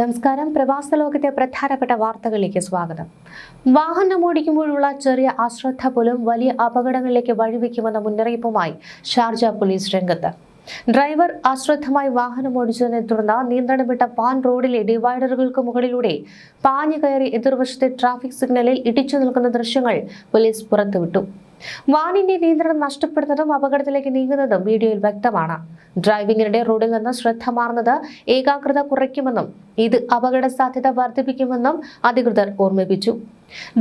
നമസ്കാരം. പ്രവാസ ലോകത്തെ പ്രധാനപ്പെട്ട വാർത്തകളിലേക്ക് സ്വാഗതം. വാഹനം ഓടിക്കുമ്പോഴുള്ള ചെറിയ അശ്രദ്ധ പോലും വലിയ അപകടങ്ങളിലേക്ക് വഴിവെക്കുമെന്ന മുന്നറിയിപ്പുമായി ഷാർജ പോലീസ് രംഗത്ത്. ഡ്രൈവർ അശ്രദ്ധമായി വാഹനം ഓടിച്ചതിനെ തുടർന്ന് നിയന്ത്രണം വിട്ട പാൻ റോഡിലെ ഡിവൈഡറുകൾക്ക് മുകളിലൂടെ പാഞ്ഞു കയറി എതിർവശത്തെ ട്രാഫിക് സിഗ്നലിൽ ഇടിച്ചു നിൽക്കുന്ന ദൃശ്യങ്ങൾ പോലീസ് പുറത്തുവിട്ടു. വാനിന്റെ നിയന്ത്രണം നഷ്ടപ്പെടുന്നതും അപകടത്തിലേക്ക് നീങ്ങുന്നതും വീഡിയോയിൽ വ്യക്തമാണ്. ഡ്രൈവിംഗിനിടെ റോഡിൽ നിന്ന് ശ്രദ്ധ മാറുന്നത് ഏകാഗ്രത കുറയ്ക്കുമെന്നും ഇത് അപകട സാധ്യത വർദ്ധിപ്പിക്കുമെന്നും അധികൃതർ ഓർമ്മിപ്പിച്ചു.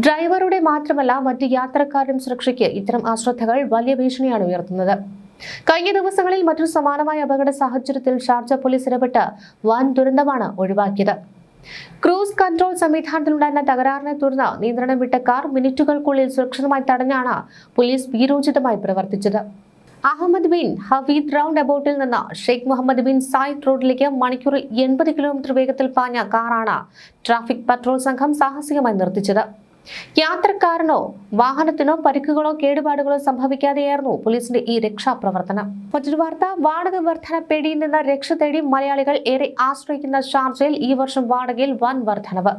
ഡ്രൈവറുടെ മാത്രമല്ല മറ്റ് യാത്രക്കാരുടെ സുരക്ഷയ്ക്ക് ഇത്തരം അശ്രദ്ധകൾ വലിയ ഭീഷണിയാണ് ഉയർത്തുന്നത്. കഴിഞ്ഞ ദിവസങ്ങളിൽ മറ്റൊരു സമാനമായ അപകട സാഹചര്യത്തിൽ ഷാർജ പോലീസ് ഇടപെട്ട് വൻ ദുരന്തമാണ് ഒഴിവാക്കിയത്. ക്രൂസ് കൺട്രോൾ സംവിധാനത്തിലുണ്ടായിരുന്ന തകരാറിനെ തുടർന്ന് നിയന്ത്രണം വിട്ട കാർ മിനിറ്റുകൾക്കുള്ളിൽ സുരക്ഷിതമായി തടഞ്ഞാണ് പോലീസ് വീരോചിതമായി പ്രവർത്തിച്ചത്. അഹമ്മദ് ബിൻ ഹവീദ് റൗണ്ട് അബൌട്ടിൽ നിന്ന് ഷെയ്ഖ് മുഹമ്മദ് ബിൻ സായിദ് റോഡിലേക്ക് മണിക്കൂറിൽ എൺപത് കിലോമീറ്റർ വേഗത്തിൽ പാഞ്ഞ കാറാണ് ട്രാഫിക് പട്രോൾ സംഘം സാഹസികമായി നിർത്തിച്ചത്. യാത്രക്കാരനോ വാഹനത്തിനോ പരിക്കുകളോ കേടുപാടുകളോ സംഭവിക്കാതെയായിരുന്നു പോലീസിന്റെ ഈ രക്ഷാപ്രവർത്തനം. മറ്റൊരു വാർത്ത വാടക വർധന പേടിയിൽ നിന്ന് രക്ഷ തേടി മലയാളികൾ ഏറെ ആശ്രയിക്കുന്ന ഷാർജയിൽ ഈ വർഷം വാടകയിൽ വൻ വർധനവ്.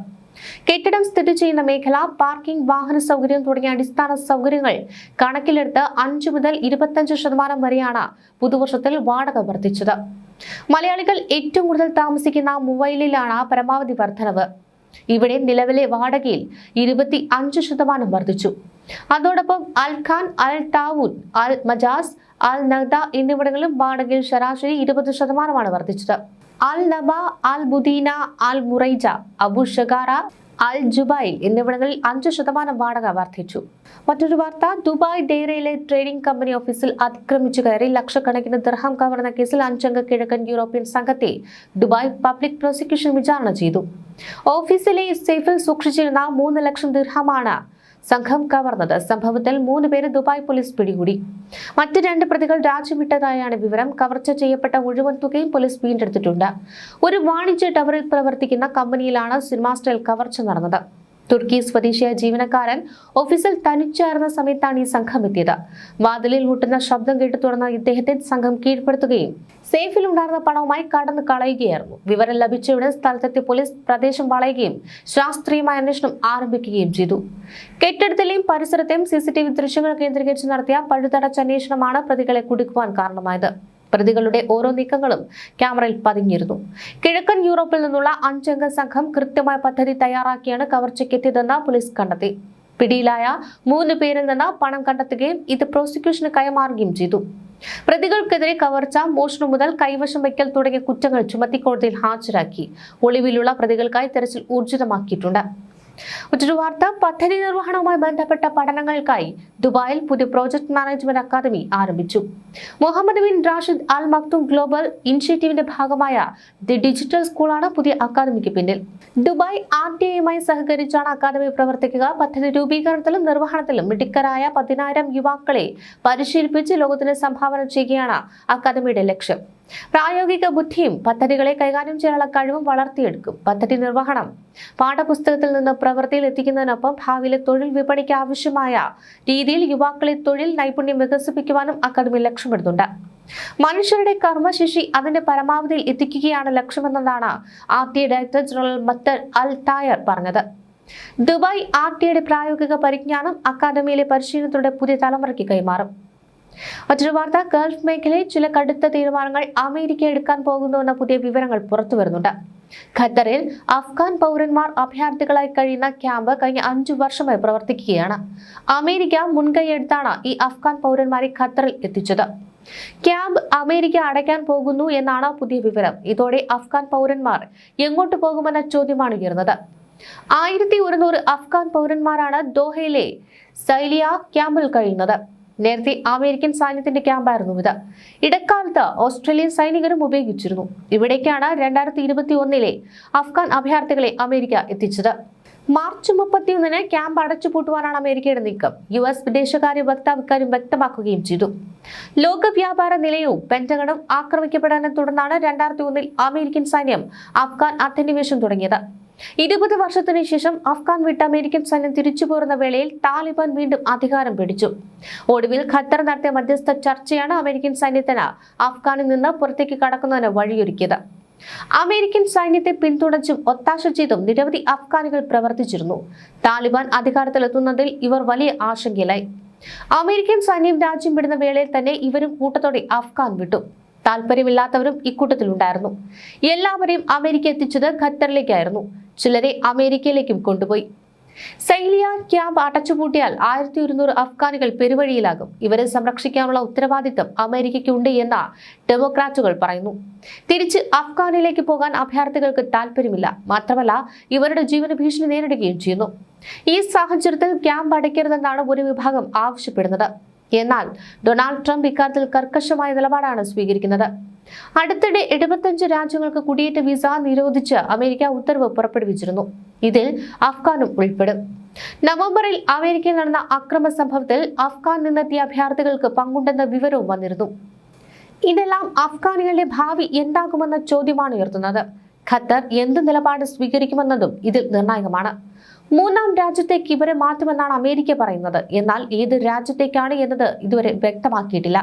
കെട്ടിടം സ്ഥിതി ചെയ്യുന്ന മേഖല പാർക്കിംഗ് വാഹന സൗകര്യം തുടങ്ങിയ അടിസ്ഥാന സൗകര്യങ്ങൾ കണക്കിലെടുത്ത് അഞ്ചു മുതൽ ഇരുപത്തഞ്ച് ശതമാനം വരെയാണ് പുതുവർഷത്തിൽ വാടക വർദ്ധിച്ചത്. മലയാളികൾ ഏറ്റവും കൂടുതൽ താമസിക്കുന്ന മൊബൈലിലാണ് പരമാവധി വർധനവ്. ഇവിടെ നിലവിലെ വാടകയിൽ ഇരുപത്തി അഞ്ച് ശതമാനം വർദ്ധിച്ചു. അതോടൊപ്പം Al Khan Al Taawun Al Majaz Al Nahda എന്നിവിടങ്ങളിലും വാടകയിൽ ശരാശരി ഇരുപത് ശതമാനമാണ് വർദ്ധിച്ചത്. Al Nabba Al Butina Al Mureija Abu Shagara Al Jubail എന്നിവിടങ്ങളിൽ അഞ്ച് ശതമാനം വാടക വർദ്ധിച്ചു. മറ്റൊരു വാർത്ത ദുബായ് ഡേറയിലെ ട്രേഡിംഗ് കമ്പനി ഓഫീസിൽ അതിക്രമിച്ചു കയറി ലക്ഷക്കണക്കിന് ദിർഹം കവർന്ന കേസിൽ അഞ്ചംഗ കിഴക്കൻ യൂറോപ്യൻ സംഘത്തെ ദുബായ് പബ്ലിക് പ്രോസിക്യൂഷൻ വിചാരണ ചെയ്തു. ഓഫീസിലെ സേഫിൽ സൂക്ഷിച്ചിരുന്ന മൂന്ന് ലക്ഷം ദിർഹമാണ് സംഘം കവർന്നത്. സംഭവത്തിൽ മൂന്ന് പേരെ ദുബായ് പോലീസ് പിടികൂടി. മറ്റ് രണ്ട് പ്രതികൾ രാജ്യം വിവരം. കവർച്ച ചെയ്യപ്പെട്ട മുഴുവൻ തുകയും പോലീസ് വീണ്ടെടുത്തിട്ടുണ്ട്. ഒരു വാണിജ്യ ടവറിൽ പ്രവർത്തിക്കുന്ന കമ്പനിയിലാണ് സിനിമാസ്റ്റൈൽ കവർച്ച നടന്നത്. തുർക്കി സ്വദേശിയായ ജീവനക്കാരൻ ഓഫീസിൽ തനിച്ചായിരുന്ന സമയത്താണ് ഈ സംഘം എത്തിയത്. വാതിലിൽ മുട്ടുന്ന ശബ്ദം കേട്ടു തുടർന്ന് ഇദ്ദേഹത്തെ സംഘം കീഴ്പ്പെടുത്തുകയും സേഫിലുണ്ടായിരുന്ന പണവുമായി കടന്നു കളയുകയായിരുന്നു. വിവരം ലഭിച്ചയുടൻ സ്ഥലത്തെത്തിയ പോലീസ് പ്രദേശം വളയുകയും ശാസ്ത്രീയമായ അന്വേഷണം ആരംഭിക്കുകയും ചെയ്തു. കെട്ടിടത്തിലെയും പരിസരത്തെയും സി സി ടി വി ദൃശ്യങ്ങൾ കേന്ദ്രീകരിച്ച് നടത്തിയ പഴുതടച്ച അന്വേഷണമാണ് പ്രതികളെ കുടുക്കുവാൻ കാരണമായത്. പ്രതികളുടെ ഓരോ നീക്കങ്ങളും ക്യാമറയിൽ പതിഞ്ഞിരുന്നു. കിഴക്കൻ യൂറോപ്പിൽ നിന്നുള്ള അഞ്ചംഗ സംഘം കൃത്യമായ പദ്ധതി തയ്യാറാക്കിയാണ് കവർച്ചയ്ക്കെത്തിയതെന്ന് പോലീസ് കണ്ടെത്തി. പിടിയിലായ മൂന്ന് പേരിൽ നിന്ന് പണം കണ്ടെത്തുകയും ഇത് പ്രോസിക്യൂഷന് കൈമാറുകയും ചെയ്തു. പ്രതികൾക്കെതിരെ കവർച്ച മോഷണം മുതൽ കൈവശം വയ്ക്കൽ തുടങ്ങിയ കുറ്റങ്ങൾ ചുമത്തി കോടതിയിൽ ഹാജരാക്കി. ഒളിവിലുള്ള പ്രതികൾക്കായി തെരച്ചിൽ ഊർജിതമാക്കിയിട്ടുണ്ട്. മറ്റൊരു വാർത്ത പദ്ധതി നിർവഹണവുമായി ബന്ധപ്പെട്ട പഠനങ്ങൾക്കായി ദുബായിൽ പുതിയ പ്രോജക്ട് മാനേജ്മെന്റ് അക്കാദമി ആരംഭിച്ചു. Mohammed bin Rashid Al Maktoum global ഇനിഷ്യേറ്റീവിന്റെ ഭാഗമായ ദി ഡിജിറ്റൽ സ്കൂളാണ് പുതിയ അക്കാദമിക്ക് പിന്നിൽ. ദുബായ് ആർ ടി ഐയുമായി സഹകരിച്ചാണ് അക്കാദമി പ്രവർത്തിക്കുക. പദ്ധതി രൂപീകരണത്തിലും നിർവഹണത്തിലും മിടുക്കരായ പതിനായിരം യുവാക്കളെ പരിശീലിപ്പിച്ച് ലോകത്തിന് സംഭാവന ചെയ്യുകയാണ് അക്കാദമിയുടെ ലക്ഷ്യം. പ്രായോഗിക ബുദ്ധിയും പദ്ധതികളെ കൈകാര്യം ചെയ്യാനുള്ള കഴിവും വളർത്തിയെടുക്കും. പദ്ധതി നിർവഹണം. പാഠപുസ്തകത്തിൽ നിന്ന് പ്രവൃത്തിയിൽ എത്തിക്കുന്നതിനൊപ്പം ഭാവിയിലെ തൊഴിൽ വിപണിക്ക് ആവശ്യമായ രീതിയിൽ യുവാക്കളെ തൊഴിൽ നൈപുണ്യം വികസിപ്പിക്കുവാനും അക്കാദമി ലക്ഷ്യമിടുന്നുണ്ട്. മനുഷ്യരുടെ കർമ്മശേഷി അതിന്റെ പരമാവധിയിൽ എത്തിക്കുകയാണ് ലക്ഷ്യമെന്നതാണ് R T director general Mattar Al Tayer പറഞ്ഞത്. ദുബായ് ആർ ടിയുടെ പ്രായോഗിക പരിജ്ഞാനം അക്കാദമിയിലെ പരിശീലനത്തിലൂടെ പുതിയ തലമുറയ്ക്ക് കൈമാറും. മറ്റൊരു വാർത്ത ഗൾഫ് മേഖലയിൽ ചില കടുത്ത തീരുമാനങ്ങൾ അമേരിക്ക എടുക്കാൻ പോകുന്നുവെന്ന പുതിയ വിവരങ്ങൾ പുറത്തു വരുന്നുണ്ട്. ഖത്തറിൽ അഫ്ഗാൻ പൗരന്മാർ അഭയാർത്ഥികളായി കഴിയുന്ന ക്യാമ്പ് കഴിഞ്ഞ അഞ്ചു വർഷമായി പ്രവർത്തിക്കുകയാണ്. അമേരിക്ക മുൻകൈയെടുത്താണ് ഈ അഫ്ഗാൻ പൗരന്മാരെ ഖത്തറിൽ എത്തിച്ചത്. ക്യാമ്പ് അമേരിക്ക അടയ്ക്കാൻ പോകുന്നു എന്നാണ് പുതിയ വിവരം. ഇതോടെ അഫ്ഗാൻ പൗരന്മാർ എങ്ങോട്ട് പോകുമെന്ന ചോദ്യമാണ് ഉയർന്നത്. ആയിരത്തി ഒരുന്നൂറ് അഫ്ഗാൻ പൗരന്മാരാണ് ദോഹയിലെ സൈലിയ ക്യാമ്പിൽ കഴിയുന്നത്. നേരത്തെ അമേരിക്കൻ സൈന്യത്തിന്റെ ക്യാമ്പായിരുന്നു ഇത്. ഇടക്കാലത്ത് ഓസ്ട്രേലിയൻ സൈനികരും ഉപയോഗിച്ചിരുന്നു. ഇവിടേക്കാണ് രണ്ടായിരത്തി ഇരുപത്തി ഒന്നിലെ അഫ്ഗാൻ അഭയാർത്ഥികളെ അമേരിക്ക എത്തിച്ചത്. മാർച്ച് മുപ്പത്തിയൊന്നിന് ക്യാമ്പ് അടച്ചുപൂട്ടുവാനാണ് അമേരിക്കയുടെ നീക്കം. യു എസ് വിദേശകാര്യ വക്താവ് ഇക്കാര്യം വ്യക്തമാക്കുകയും ചെയ്തു. ലോക വ്യാപാര നിലയവും പെന്റഗണും ആക്രമിക്കപ്പെടാനെ തുടർന്നാണ് രണ്ടായിരത്തി ഒന്നിൽ അമേരിക്കൻ സൈന്യം അഫ്ഗാൻ അധിനിവേശം തുടങ്ങിയത്. ഇരുപത് വർഷത്തിനു ശേഷം അഫ്ഗാൻ വിട്ട് അമേരിക്കൻ സൈന്യം തിരിച്ചു പോരുന്ന വേളയിൽ താലിബാൻ വീണ്ടും അധികാരം പിടിച്ചു. ഒടുവിൽ ഖത്തർ നടത്തിയ മധ്യസ്ഥ ചർച്ചയാണ് അമേരിക്കൻ സൈന്യത്തിന് അഫ്ഗാനിൽ നിന്ന് പുറത്തേക്ക് കടക്കുന്നതിന് വഴിയൊരുക്കിയത്. അമേരിക്കൻ സൈന്യത്തെ പിന്തുണച്ചും ഒത്താശ ചെയ്തും നിരവധി അഫ്ഗാനികൾ പ്രവർത്തിച്ചിരുന്നു. താലിബാൻ അധികാരത്തിലെത്തുന്നതിൽ ഇവർ വലിയ ആശങ്കയിലായി. അമേരിക്കൻ സൈന്യം രാജ്യം വിടുന്ന വേളയിൽ തന്നെ ഇവരും കൂട്ടത്തോടെ അഫ്ഗാൻ വിട്ടു. താല്പര്യമില്ലാത്തവരും ഇക്കൂട്ടത്തിലുണ്ടായിരുന്നു. എല്ലാവരെയും അമേരിക്ക എത്തിച്ചത് ഖത്തറിലേക്കായിരുന്നു. ചിലരെ അമേരിക്കയിലേക്കും കൊണ്ടുപോയി. സൈലിയ ക്യാമ്പ് അടച്ചുപൂട്ടിയാൽ ആയിരത്തി ഒരുന്നൂറ് അഫ്ഗാനികൾ പെരുവഴിയിലാകും. ഇവരെ സംരക്ഷിക്കാനുള്ള ഉത്തരവാദിത്തം അമേരിക്കയ്ക്കുണ്ട് എന്ന ഡെമോക്രാറ്റുകൾ പറയുന്നു. തിരിച്ച് അഫ്ഗാനിലേക്ക് പോകാൻ അഭയാർത്ഥികൾക്ക് താല്പര്യമില്ല. മാത്രമല്ല ഇവരുടെ ജീവന ഭീഷണി നേരിടുകയും ചെയ്യുന്നു. ഈ സാഹചര്യത്തിൽ ക്യാമ്പ് അടയ്ക്കരുതെന്നാണ് ഒരു വിഭാഗം ആവശ്യപ്പെടുന്നത്. എന്നാൽ ഡൊണാൾഡ് ട്രംപ് ഇക്കാര്യത്തിൽ കർക്കശമായ നിലപാടാണ് സ്വീകരിക്കുന്നത്. അടുത്തിടെ എഴുപത്തഞ്ച് രാജ്യങ്ങൾക്ക് കുടിയേറ്റ വിസ നിരോധിച്ച് അമേരിക്ക ഉത്തരവ് പുറപ്പെടുവിച്ചിരുന്നു. ഇതിൽ അഫ്ഗാനും ഉൾപ്പെടും. നവംബറിൽ അമേരിക്കയിൽ നടന്ന അക്രമ സംഭവത്തിൽ അഫ്ഗാൻ നിന്നെത്തിയ അഭയാർത്ഥികൾക്ക് പങ്കുണ്ടെന്ന വിവരവും വന്നിരുന്നു. ഇതെല്ലാം അഫ്ഗാനികളുടെ ഭാവി എന്താകുമെന്ന ചോദ്യമാണ് ഉയർത്തുന്നത്. ഖത്തർ എന്ത് നിലപാട് സ്വീകരിക്കുമെന്നതും ഇതിൽ നിർണായകമാണ്. മൂന്നാം രാജ്യത്തേക്ക് ഇവരെ മാറ്റുമെന്നാണ് അമേരിക്ക പറയുന്നത്. എന്നാൽ ഏത് രാജ്യത്തേക്കാണ് എന്നത് ഇതുവരെ വ്യക്തമാക്കിയിട്ടില്ല.